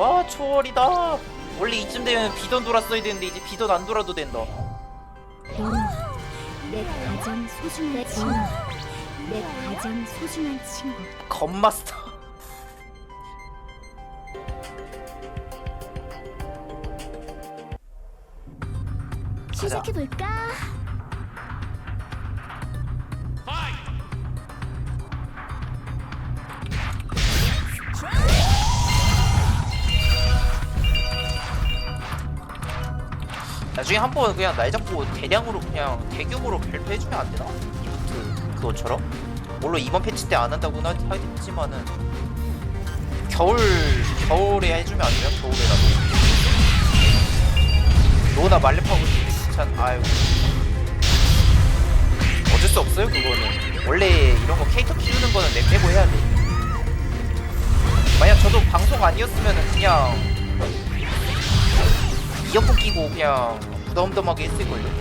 와 초월이다 원래 이쯤 되면 비던 돌았어야 되는데 이제 비던 안 돌아도 된다 내 가장 소중한 친구. 내 가장 소중한 친구. 건마스터 시작해 볼까? 나중에 한 번 그냥 날 잡고 대량으로 그냥 대규모로 발표해주면 안 되나? 이프트 그것처럼? 물론 이번 패치 때 안 한다고는 하- 하겠지만은 겨울 겨울에 해주면 안 돼요? 겨울에라도 로나 말렙하고 귀찮 아유 어쩔 수 없어요 그거는 원래 이런 거 캐릭터 키우는 거는 내 빼고 해야 돼 만약 저도 방송 아니었으면은 그냥 이어폰 끼고 그냥 무덤덤하게 했을걸요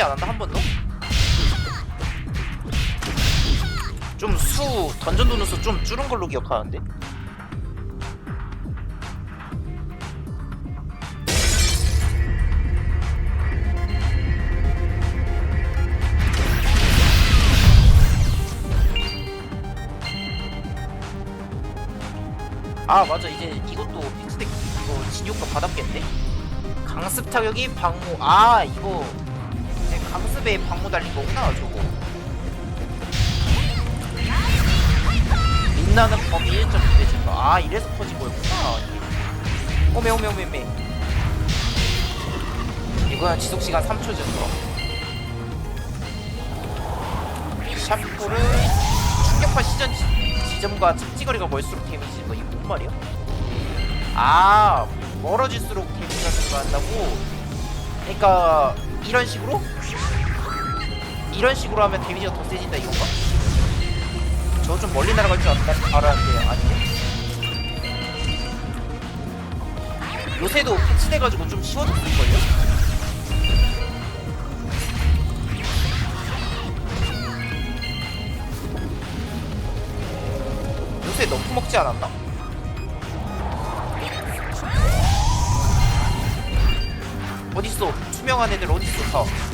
개편되지 않았나 한 번도? 좀 수 던전 도는 수 좀 줄은 걸로 기억하는데? 아 맞아. 이제 이것도 픽스덱 이거 진효과 받았겠네? 강습 타격이 방무 아 이거 강습에 방무 달린 거구나 저거 빛나는 범위 1.2배 증가 아 이래서 퍼진 거였구나. 오메 오메 오메 오메 이거는 지속시간 3초 증가 샤프를 충격파 시전 지- 지점과 착지거리가 멀수록 데미지 뭐 이거 뭔 말이야? 아 멀어질수록 데미지가 증가한다고? 그러니까 이런 식으로? 이런 식으로 하면 데미지가 더 세진다 이건가? 저 좀 멀리 날아갈 줄 알았- 알았는데 아니네 요새도 패치돼가지고 좀 쉬워졌을걸요? 요새 너무 먹지 않았나? 어딨어? 애들 어딨어? 다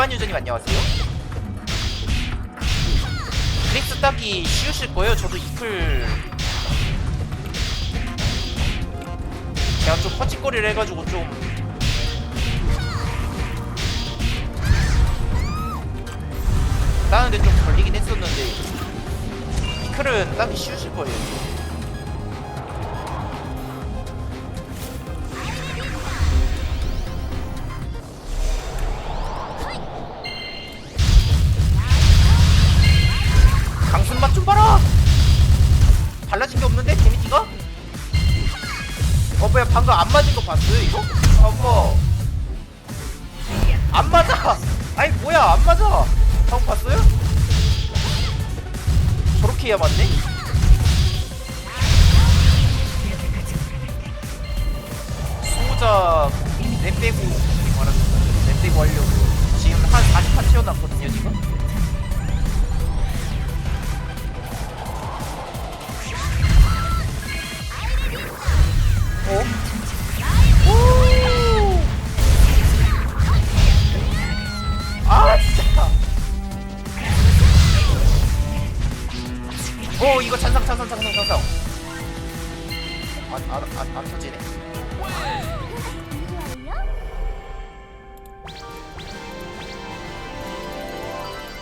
일반 유저님 안녕하세요. 크릭스 따기 쉬우실 거예요. 저도 이클 제가 좀 퍼치거리를 해가지고 좀 따는데 좀 걸리긴 했었는데 이클은 따기 쉬우실 거예요.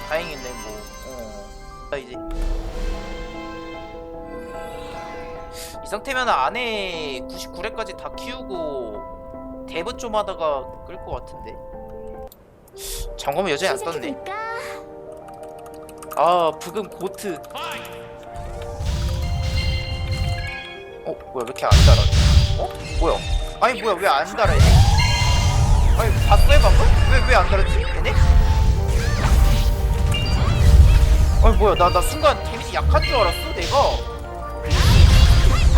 다행이네 뭐. 어. 나 이제 이 상태면 안에 99회까지 다 키우고 대부 좀 하다가 끌 것 같은데? 점검은 여전히 안 떴네? 아 부금 고트. 어 뭐야 왜 이렇게 안 달아? 어? 뭐야? 아니 뭐야 왜 안 달아 얘네? 아니 봤어요 방금? 왜 왜 안 달았지 얘네 아니 뭐야 나 나 순간 데미지 약한 줄 알았어 내가? 어,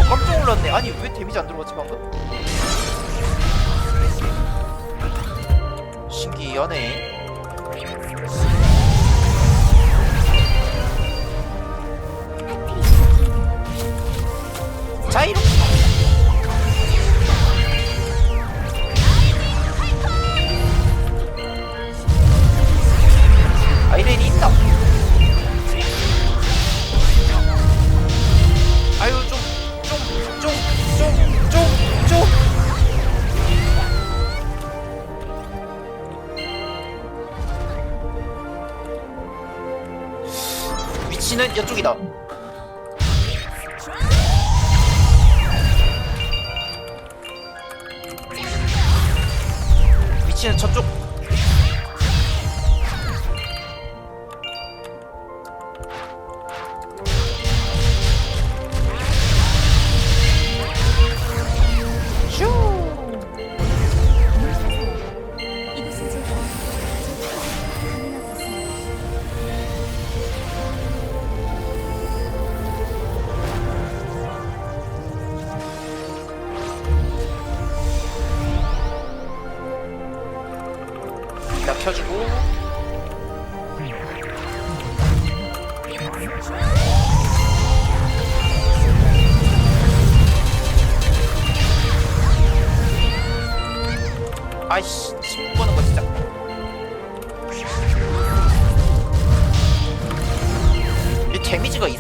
깜짝 놀랐네. 아니 왜 데미지 안 들어갔지 방금? 신기하네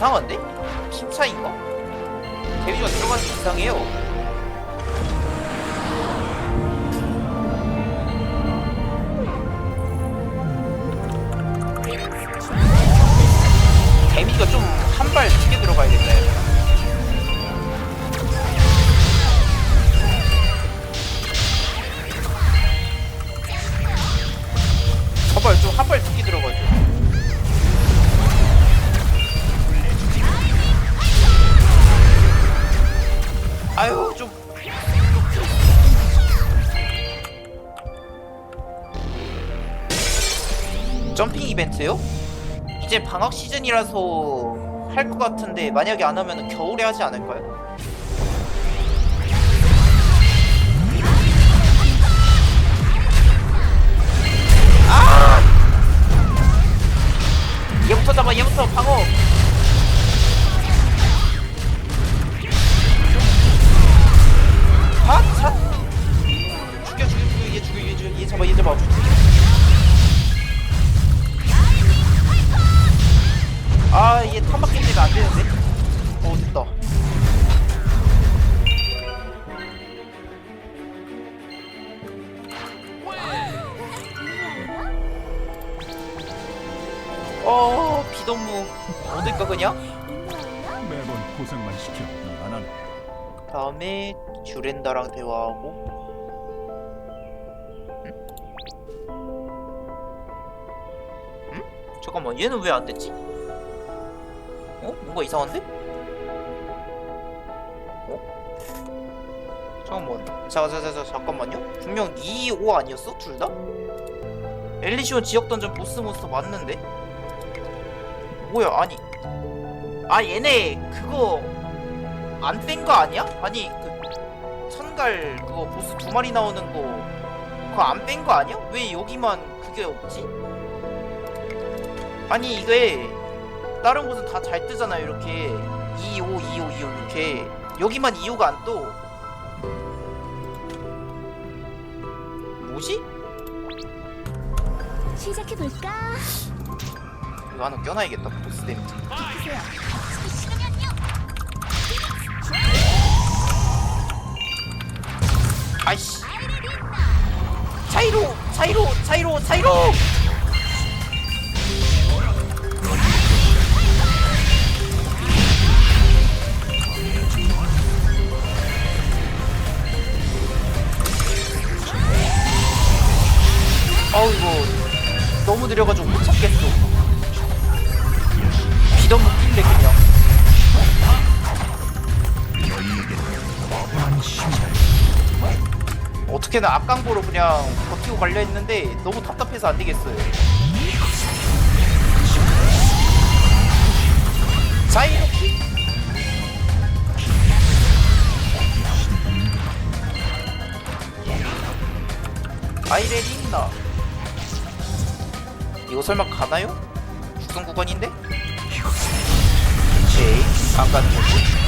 이상한데? 핀 차인가? 데미지가 들어가는 게 이상해요 데미지가 좀 한발 두개 들어가야겠다 점핑 이벤트요? 이제 방학 시즌이라서 할 것 같은데 만약에 안 하면 겨울에 하지 않을까요? 아! 얘부터 잡아 얘부터 방어 아! 차! 죽여 죽여 죽여 얘 죽여 얘 죽여 얘 잡아 얘 잡아 아, 얘 탐박기 때문에 안 되는데? 어, 됐다. 어, 비동무. 어딜까, 그냥? 매번 고생만 시켜 미안한 다음에 듀렌다랑 대화하고. 응? 응? 잠깐만, 얘는 왜 안 됐지? 어? 뭔가 이상한데? 어? 잠깐만. 자, 자, 자, 자, 잠깐만요. 분명 2, 5 아니었어? 둘 다? 엘리시온 지역 던전 보스 몬스터 맞는데? 뭐야, 아니. 아, 얘네 그거 안 뺀 거 아니야? 아니, 그 천갈 그거 보스 두 마리 나오는 거 그거 안 뺀 거 아니야? 왜 여기만 그게 없지? 아니, 이게 다른 곳은 다 잘 뜨잖아요 이렇게 2, 5, 2, 5, 2, 5 이렇게 여기만 2, 5가 안 떠. 뭐지? 시작해 볼까? 이거 하나 껴놔야겠다 보스 데미지 보세요. 아이씨 차이로 차이로 차이로 차이로 어우 이거 너무 느려가지고 못 찾겠어. 비던 묶인데 그냥. 어떻게든 앞강보로 그냥 버티고 가려 했는데 너무 답답해서 안 되겠어요. 자 이렇게 아이레디 있나 이거 설마 가나요? 육성 구간인데? 오케이 안 가는 거지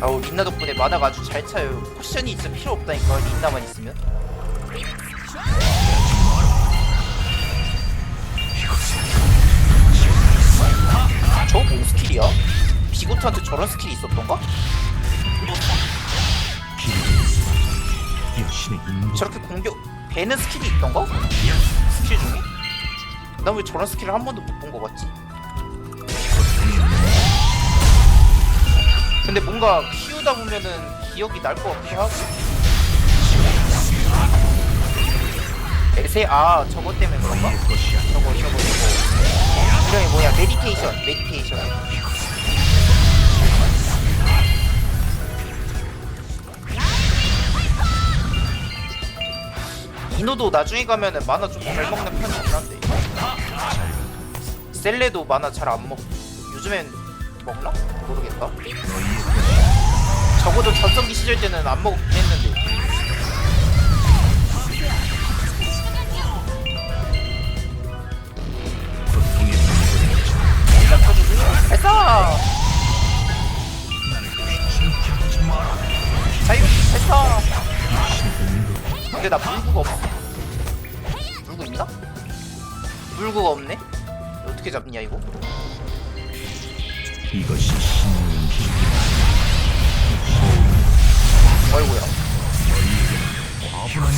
아우 린나 덕분에 만화가 아주 잘 차요 쿠션이 진짜 필요 없다니까 린나만 있으면 저거 뭔 스킬이야? 비고트한테 저런 스킬이 있었던가? 저렇게 공격 배는 스킬이 있던가? 스킬 중에? 난왜 저런 스킬을 한 번도 못본것 같지? 근데 뭔가 키우다 보면은 기억이 날 것 같긴 하고 에세 아 저거 때문에 그런가? 저거 저거 저거 이름이 뭐야 메디테이션 메디테이션 이노도 나중에 가면은 만화 좀 잘 먹는 편이긴 한데 셀레도 만화 잘 안 먹. 요즘엔 먹나? 모르겠다. 적어도 전성기 시절 때는 안 먹긴 했는데. 됐어. 신경하지 마라 자 이거 됐어. 근데 나 물구가 없어. 물구가 없네. 어떻게 잡냐 이거? 이것이 신의 길 어이구야. 과분한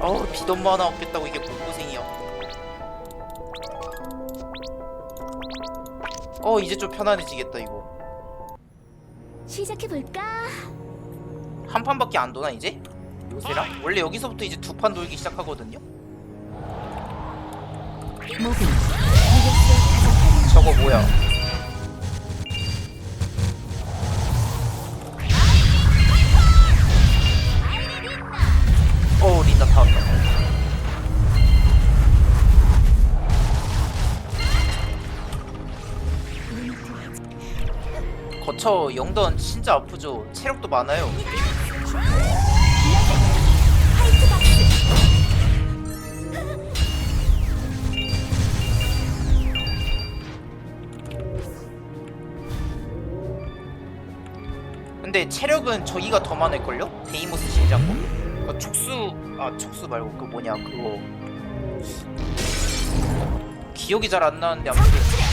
어우 비던모 하나 없겠다고 이게 뭔 고생이야. 어 이제 좀 편안해지겠다 이거. 시작해 볼까? 한 판밖에 안 도나 이제? 요새랑? 원래 여기서부터 이제 두 판 돌기 시작하거든요? 저거 뭐야? 거쳐 영던 진짜 아프죠. 체력도 많아요. 근데 체력은 저기가 더 많을걸요? 데이모스 심장고 그 촉수 아 촉수 말고 그 뭐냐 그거. 기억이 잘 안 나는데 아무튼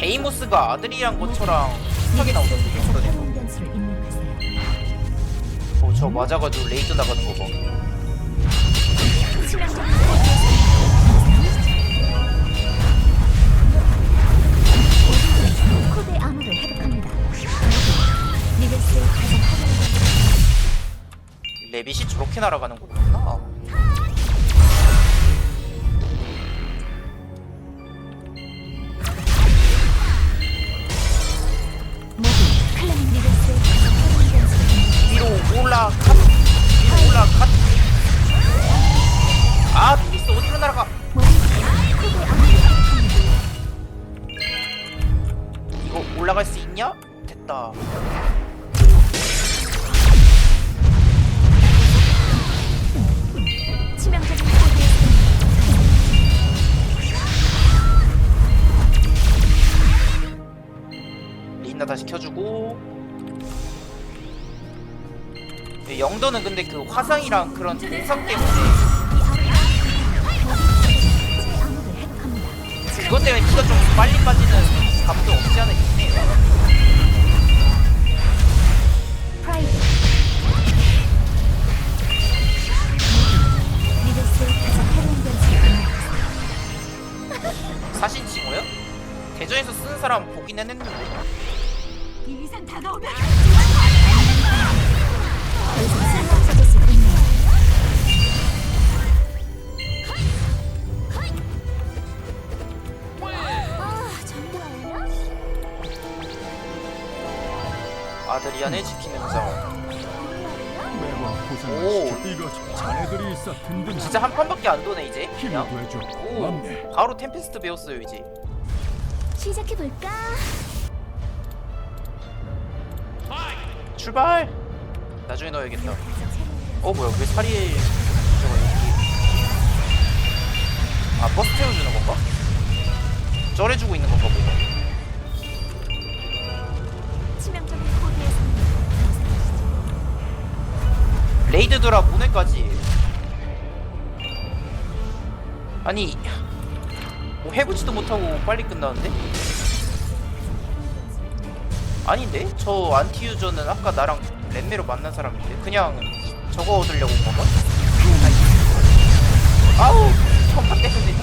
데이모스가 아들이랑 것처럼 스탁이 나오던데 그러네 어, 저 맞아가지고 레이저 나가는 거 봐. 레빗이 저렇게 날아가는구나. 리나 다 시 켜주고 예, 영도는 근데 그 화상이랑 그런 때문에 제 암흑을 해독합니다. 그것 때문에 피가 좀 빨리 빠지는 감도 없지 않아 있네요 사신 칭호요? 대전에서 쓰는 사람 보긴 했는데 이 이상 다가오면 더 이상 쓸모없어질 수 있네요. 아 정말요? 아드리안을 지키는 자 매번 고생하시죠. 오. 이거 자네들이 있어 든든 진짜 한 판밖에 안 도네 이제 힘이 그냥 되죠. 오 맞네. 바로 템페스트 배웠어요 이제 시작해 볼까? 출발 나중에 넣어야겠다. 어 뭐야 왜 살이 아 버스 태워주는 건가? 쩔해주고 있는 건가 보다 치명적인. 레이드 드라 문해까지 아니 뭐 해보지도 못하고 빨리 끝나는데? 아닌데? 저 안티 유저는 아까 나랑 렛메로 만난 사람인데? 그냥 저거 얻으려고 온 건가? 아우 천파 때문에.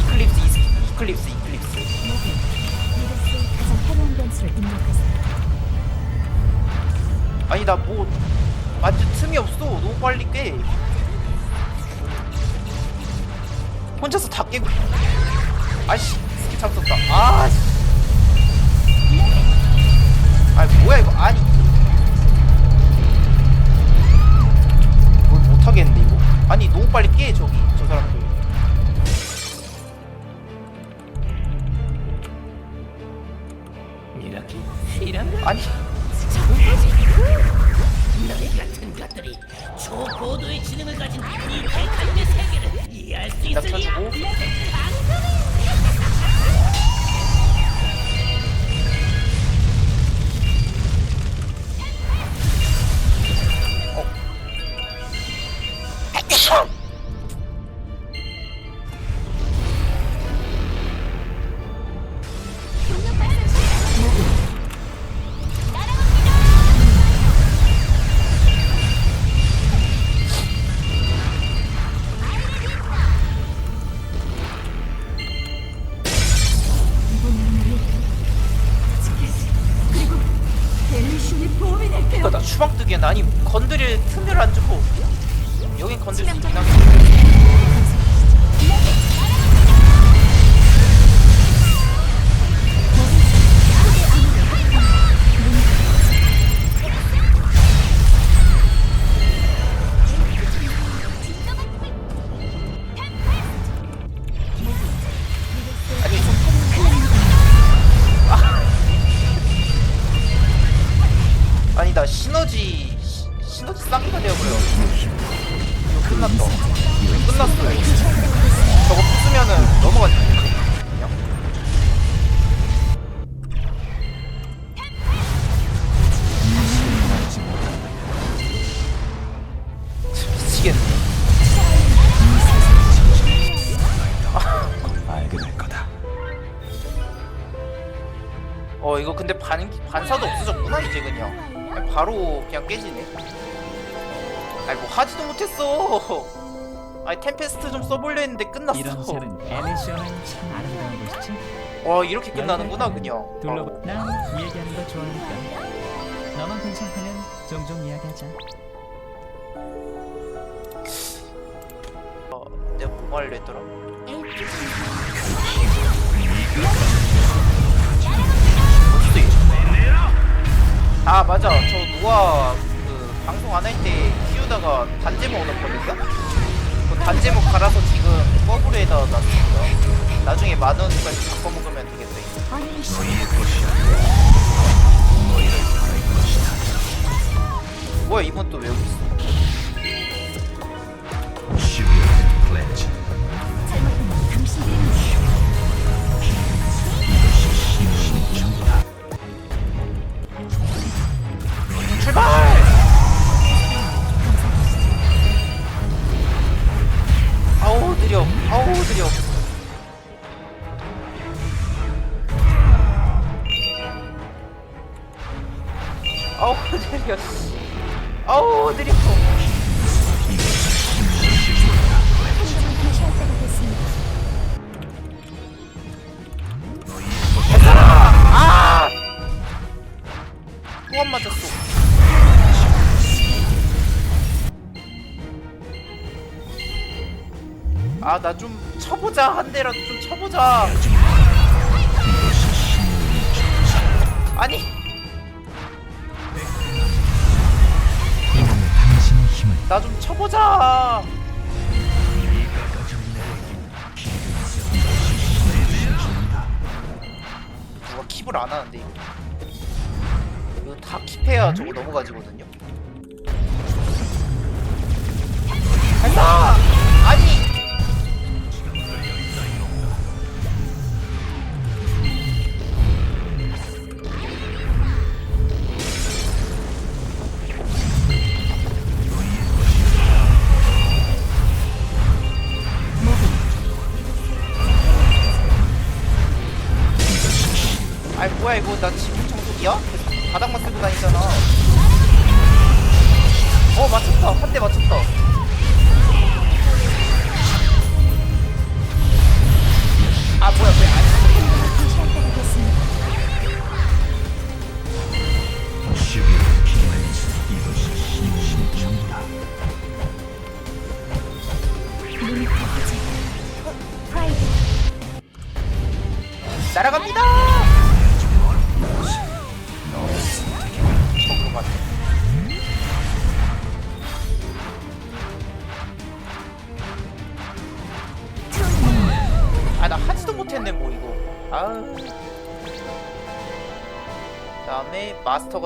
이클립스 이, 이클립스 이클립스. 아니 나 뭐 완전 틈이 없어. 너무 빨리 깨. 혼자서 다 깨고. 아씨 스킬 참 썼다. 아씨 아니 뭐야 이거? 아니. 뭘 못하겠는데 이거? 아니 너무 빨리 깨 저기. 저 사람들. 이렇게 이런 아니. 너희 같은 것들이 초고도의 지능을 가진 이 대단의 세계를 이해할 수나 있으리야. 추방 뜨기엔 아니 건드릴 틈을 안 주고 여긴 건들 수 있긴 하겠 근데 반, 반사도 없어졌구나 이제 그냥 바로 그냥 깨지네 아니 뭐 하지도 못했어 아니 템페스트 좀 써볼려 했는데 끝났어 이런 참 아름다운. 와 이렇게 끝나는구나 그냥 둘러보. 난 얘기하는 거 좋아하니까. 너만 괜찮다면 종종 이야기하자. 어, 내가 뭐 말을 했더라? 엘프 아 맞아 저 누가 그 방송 안 할 때 키우다가 단제목 얻었거든요? 그 단제목 갈아서 지금 버블에다 놨습니다 나중에 만 원까지 바꿔 먹으면 되겠다 이거. 어니시 너희의 것이 아니라 너희를 바랄 것이다. 뭐야 이번 또 왜 여기 있어? 출발! 아우 느려 아우 느려 아우 느려 씨. 아우 느려. 아! 또안 맞았어 아 나 좀 쳐보자. 한 대라도 좀 쳐보자. 아니. 이놈의 당신의 힘을 나 좀 쳐보자. 누가 킵을 안 하는데 이거. 이거 다 킵해야 저거 넘어가지거든요. 발사! 뭐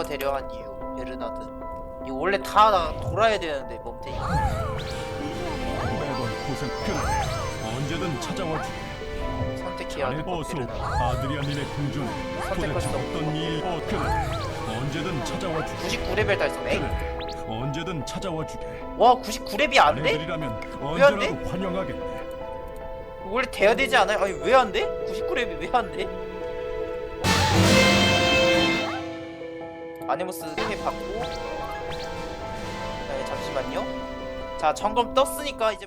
되려 한 이유 베르나드 이거 원래 다 돌아야 되는데 멈테이 매번 고생. 그래. 언제든 찾아와 주. 선택해야 거 어서 아드리아민의 궁전. 도대체 수 어떤 일? 어 그래. 언제든 찾아와 주. 99레벨 달성해? 그래. 언제든 찾아와 주게. 와 99렙이 안 돼? 아내들이라면 왜안 돼? 언제라도 환영하겠네. 원래 돼야 되지 않아요? 아니 왜 안 돼? 99렙이 왜 안 돼? 아네모스 회 받고. 네, 잠시만요. 자 점검 떴으니까 이제